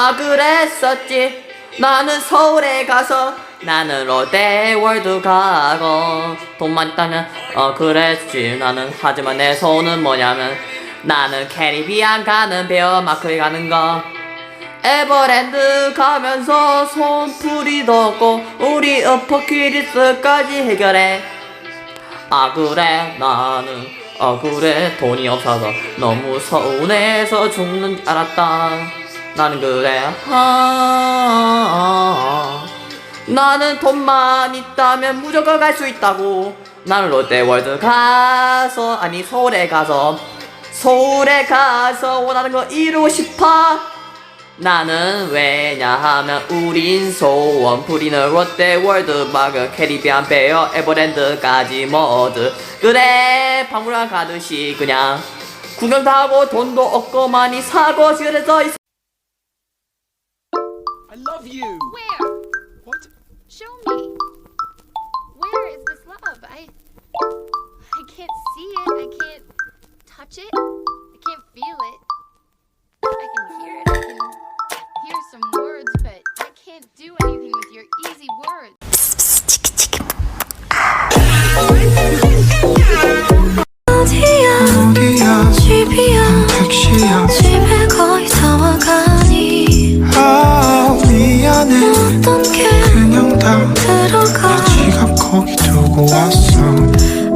아 그랬었지. 나는 서울에 가서 나는 롯데월드 가고 돈만 있다면 어 그랬지. 나는 하지만 내 소원은 뭐냐면 나는 캐리비안 가는 베어 마크에 가는 거. 에버랜드 가면서 손풀이 덮고 우리 어퍼키리스까지 해결해. 아 그래. 나는 아 그래. 돈이 없어서 너무 서운해서 죽는 줄 알았다 나는 그래 아 나는 돈만 있다면 무조건 갈 수 있다고. 나는 롯데월드 가서 아니 서울에 가서 서울에 가서 원하는 거 이루고 싶어? 나는 왜냐하면 우린 소원 부리는 롯데월드 마그 캐리비안 베어 에버랜드까지 모두. 그래 박물관 가듯이 그냥 구경 다 하고 돈도 없고 많이 사고 그래서 이 I love you. Where? What? Show me. Where is this love? I I can't see it. I can't touch it. I can't feel it. I can hear it. I can hear some words, but I can't do anything with your easy words. who I